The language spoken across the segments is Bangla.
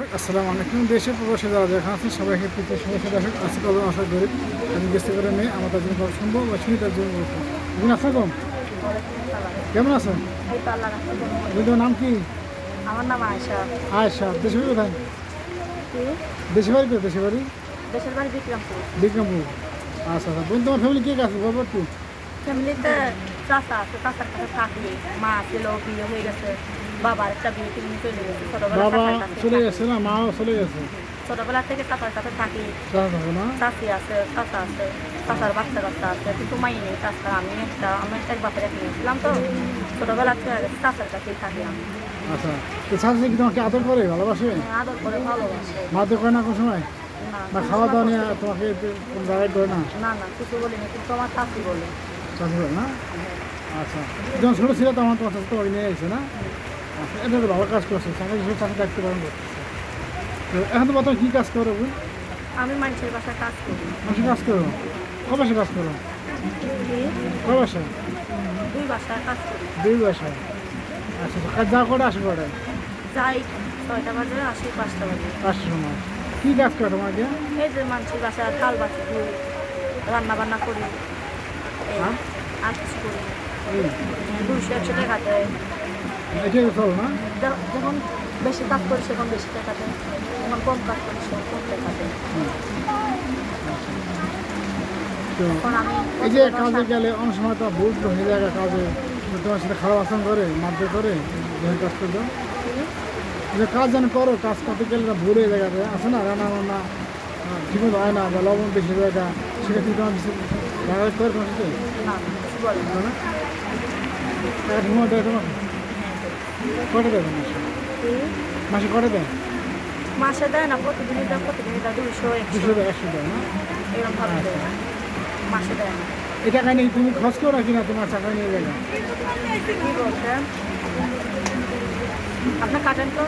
আসসালামু আলাইকুম। দেশে প্রবাসে যারা যেখানে আছেন সবাইকে প্রীতি শুভেচ্ছা দর্শক আজকে কবে আশা করি আমি গেস্তে করে মেয়ে আমার তার জন্য করা সম্ভব বা শুনি তার জন্য করব আপনি আসসালাম কেমন আছেন? তো তোমার নাম কি? আমার নাম আয়সা আয়সা দেশে বাড়ি কোথায়? কি? দেশে বাড়ি কোথায়? দেশে বাড়ি? দেশের বাড়ি বিক্রমপুর। বিক্রমপুর। আচ্ছা আচ্ছা। বোন তোমার ফ্যামিলি কে আছে? বাবা একটু ফ্যামিলিতে চাষা আছে চাষার কাছে থাকি। মা ছিল বিয়ে হয়ে গেছে। বাবার একটা বিয়ে তিনি চলে গেছে ছোটবেলা বাবা চলে। গেছে না? মাও চলে গেছে? ছোটবেলা থেকে চাচার কাছে থাকি। চাষা চাষি আছে চাষা আছে চাষার বাচ্চা কাচ্চা আছে কিন্তু মাই নেই চাষা আমি একটা আমি একটা এক বাপের এক নিয়েছিলাম তো। ছোটবেলা থেকে চাষার কাছেই থাকি আমি। আচ্ছা তো কি তোমাকে আদর করে ভালোবাসে? আদর করে ভালোবাসে। করে না কোনো সময়? না না খাওয়া দাওয়া নিয়ে তোমাকে কোনো গাইড করে না? না না কিছু বলিনি কিন্তু আমার চাষি বলে। চাষি না? আচ্ছা যখন ছোটো ছিল তখন তোমার চাষি তোমাকে নিয়ে না? এটা তো ভালো কাজ করছে চাষি হিসেবে চাষি দায়িত্ব পালন করতেছে তো এখন তো বর্তমানে কী কাজ করো আমি মানুষের বাসায় কাজ করি। মাসে কাজ করো ক মাসে কাজ করো কি? বাসায়? দুই বাসায় কাজ করি। দুই বাসায়। আচ্ছা আচ্ছা। কাজ যা করে আসে করে যাই ছয়টা বাজে আসি পাঁচটা বাজে। পাঁচটার সময়। কী কাজ করে তোমাকে এই যে মানুষের বাসায় থাল বাসি রান্না বান্না করি হ্যাঁ? আর কিছু করি দুইশো একশো টাকা দেয়। যখন বেশি কাজ করি সেখন বেশি টাকা দেয়। যখন কম কাজ করি সেখন কম টাকা দেয়। এই যে কাজে গেলে অনেক সময় তো ভুল হয়ে যায় কাজে। তোমার সাথে খারাপ আচরণ করে মারধর করে কাজ করতে যে কাজ যেন করো কাজ করতে গেলে ভুল হয়ে যায় আছে না রান্না বান্না ঠিকমতো হয় না বা লবণ বেশি যায় সেক্ষেত্রে তোমার কিছু করে তোমার সাথে? না কটা দেয় মাসে? কি? মাসে কটা দেয়? মাসে দেয় না প্রতিদিনই দেয় প্রতিদিনই দেয় একশো। দুশো দেয় একশো দেয় না? এরকম ভাবে দেয় মাসে দেয় না। এই টাকা তুমি খরচ করো না কিনা তোমার টাকা নিয়ে যাবে? কি বলছেন? আপনার কাটেন তো।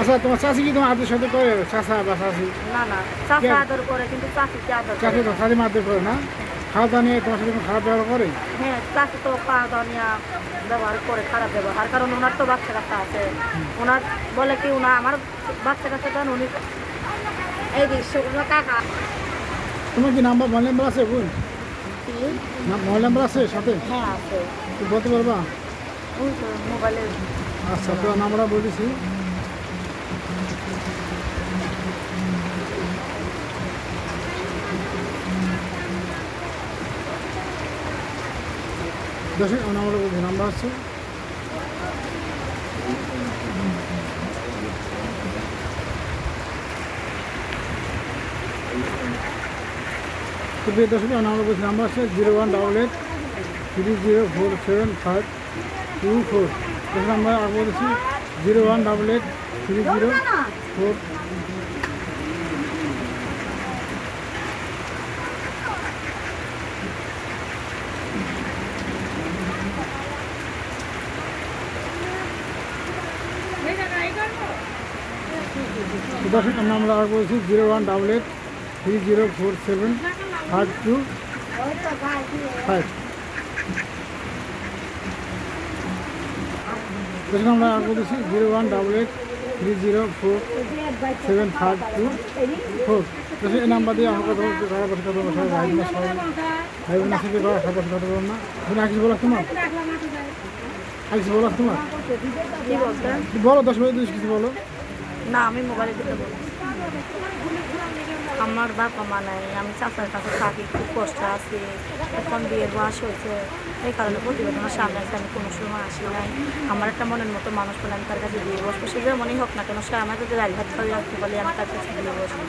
আচ্ছা তোমার চাষি কি তোমার আদের সাথে করে? চাষা বা চাষি না না চাষা কে? আদর করে কিন্তু চাষিকে আদর করে চাষি তো চাষি মারধর করে না? খাওয়া দাওয়া নিয়ে তোমার সাথে খারাপ ব্যবহার করে? হ্যাঁ চাষি তো খাওয়া দাওয়া নিয়ে ব্যবহার করে খারাপ ব্যবহার। কারণ ওনার তো বাচ্চা কাচ্চা আছে। ওনার বলে কি ওনা আমার বাচ্চা কাচ্চা দেন উনি এই যে সেগুলো কাকা। তোমার কি নাম্বার মোবাইল নাম্বার আছে বোন? মোবাইল নাম্বার আছে সাথে? হ্যাঁ আছে। তুমি বলতে পারবা? মোবাইলে। আচ্ছা তো নাম্বারটা বলেছি দর্শক আমার নাম্বারটা বলছি নাম্বার হচ্ছে প্রিয় দর্শক আমার নাম্বার বলছি নাম্বার আছে zero one double eight three zero four seven five two four দেখুন, আমরা বলেছি zero one double eight three zero four তো দর্শক আমরা আমরা আগে বলেছি zero one double eight three zero four seven five two five. দেখুন আমরা আগে বলেছি zero one double eight three zero four seven five two four. দেখুন এই নাম্বার দিয়ে আমার কথা বলতে করা তোমার। বলো দশ মিনিট কিছু বলো। না আমি মোবাইলে দিতে বলি আমার বাবা মা নাই আমি চাচার কাছে থাকি খুব কষ্ট আছি। এখন বিয়ের বয়স হয়েছে এই কারণে প্রতিবেদনের সামনে এসে আমি কোনো সময় আসি নাই। আমার একটা মনের মতো মানুষ বলে আমি তার কাছে বিয়ে বসবো সে যেমনই হোক না কেন সে আমার কাছে রাইল ভাত করে রাখতে পারি আমি তার কাছে দিয়ে বসবো।